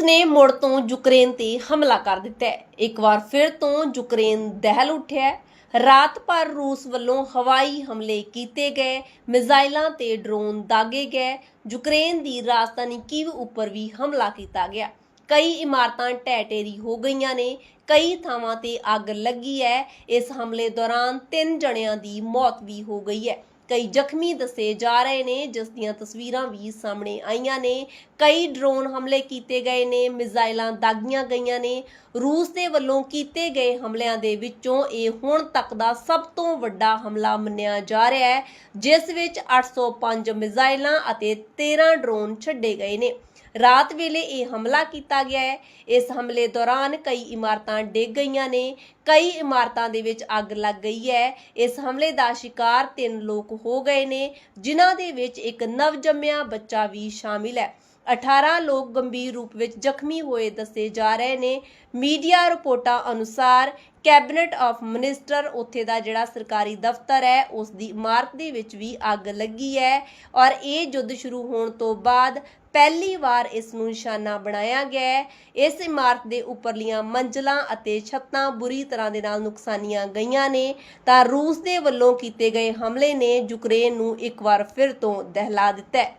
ਨੇ ਮੁੜ ਤੋਂ ਯੂਕਰੇਨ ਤੇ ਹਮਲਾ ਕਰ ਦਿੱਤਾ ਹੈ। ਇੱਕ ਵਾਰ ਫਿਰ ਤੋਂ ਯੂਕਰੇਨ ਦਹਿਲ ਉੱਠਿਆ ਹੈ। ਰਾਤ ਭਰ ਰੂਸ ਵੱਲੋਂ ਹਵਾਈ ਹਮਲੇ ਕੀਤੇ ਗਏ, ਮਿਜ਼ਾਈਲਾਂ ਤੇ ਡਰੋਨ ਦਾਗੇ ਗਏ। ਯੂਕਰੇਨ ਦੀ ਰਾਜਧਾਨੀ ਕੀਵ ਉੱਪਰ ਵੀ ਹਮਲਾ ਕੀਤਾ ਗਿਆ। ਕਈ ਇਮਾਰਤਾਂ ਢਹਿ ਢੇਰੀ ਹੋ ਗਈਆਂ ਨੇ। ਕਈ ਥਾਵਾਂ ਤੇ ਅੱਗ ਲੱਗੀ ਹੈ। ਇਸ ਹਮਲੇ ਦੌਰਾਨ ਤਿੰਨ ਜਣਿਆਂ ਦੀ ਮੌਤ ਵੀ ਹੋ ਗਈ ਹੈ। ਕਈ ਜ਼ਖਮੀ ਦੱਸੇ ਜਾ ਰਹੇ ਨੇ, ਜਿਸ ਦੀਆਂ ਤਸਵੀਰਾਂ ਵੀ ਸਾਹਮਣੇ ਆਈਆਂ ਨੇ। ਕਈ ਡਰੋਨ ਹਮਲੇ ਕੀਤੇ ਗਏ ਨੇ, ਮਿਜ਼ਾਈਲਾਂ ਦਾਗੀਆਂ ਗਈਆਂ ਨੇ। ਰੂਸ ਦੇ ਵੱਲੋਂ ਕੀਤੇ ਗਏ ਹਮਲਿਆਂ ਦੇ ਵਿੱਚੋਂ ਇਹ ਹੁਣ ਤੱਕ ਦਾ ਸਭ ਤੋਂ ਵੱਡਾ ਹਮਲਾ ਮੰਨਿਆ ਜਾ ਰਿਹਾ ਹੈ, ਜਿਸ ਵਿੱਚ 805 ਮਿਜ਼ਾਈਲਾਂ ਅਤੇ 13 ਡਰੋਨ ਛੱਡੇ ਗਏ ਨੇ। ਰਾਤ ਵੇਲੇ ਇਹ ਹਮਲਾ ਕੀਤਾ ਗਿਆ ਹੈ। ਇਸ ਹਮਲੇ ਦੌਰਾਨ ਕਈ ਇਮਾਰਤਾਂ ਡਿੱਗ ਗਈਆਂ ਨੇ। ਕਈ ਇਮਾਰਤਾਂ ਦੇ ਵਿੱਚ ਅੱਗ ਲੱਗ ਗਈ ਹੈ। ਇਸ ਹਮਲੇ ਦਾ ਸ਼ਿਕਾਰ ਤਿੰਨ ਲੋਕ ਹੋ ਗਏ ਨੇ, ਜਿਨ੍ਹਾਂ ਦੇ ਵਿੱਚ ਇੱਕ ਨਵਜੰਮਿਆ ਬੱਚਾ ਵੀ ਸ਼ਾਮਿਲ ਹੈ। 18 ਲੋਕ ਗੰਭੀਰ ਰੂਪ ਵਿੱਚ ਜ਼ਖਮੀ ਹੋਏ ਦੱਸੇ ਜਾ ਰਹੇ ਨੇ। ਮੀਡੀਆ ਰਿਪੋਰਟਾਂ ਅਨੁਸਾਰ ਕੈਬਨਿਟ ਆਫ ਮਿਨਿਸਟਰ ਉੱਥੇ ਦਾ ਜਿਹੜਾ ਸਰਕਾਰੀ ਦਫ਼ਤਰ ਹੈ, ਉਸ ਦੀ ਇਮਾਰਤ ਦੇ ਵਿੱਚ ਵੀ ਅੱਗ ਲੱਗੀ ਹੈ ਔਰ ਇਹ ਯੁੱਧ ਸ਼ੁਰੂ ਹੋਣ ਤੋਂ ਬਾਅਦ ਪਹਿਲੀ ਵਾਰ ਇਸ ਨੂੰ ਨਿਸ਼ਾਨਾ ਬਣਾਇਆ ਗਿਆ ਹੈ। ਇਸ ਇਮਾਰਤ ਦੇ ਉੱਪਰਲੀਆਂ ਮੰਜ਼ਲਾਂ ਅਤੇ ਛੱਤਾਂ ਬੁਰੀ ਤਰ੍ਹਾਂ ਦੇ ਨਾਲ ਨੁਕਸਾਨੀਆਂ ਗਈਆਂ ਨੇ। ਤਾਂ ਰੂਸ ਦੇ ਵੱਲੋਂ ਕੀਤੇ ਗਏ ਹਮਲੇ ਨੇ ਯੂਕਰੇਨ ਨੂੰ ਇੱਕ ਵਾਰ ਫਿਰ ਤੋਂ ਦਹਿਲਾ ਦਿੱਤਾ ਹੈ।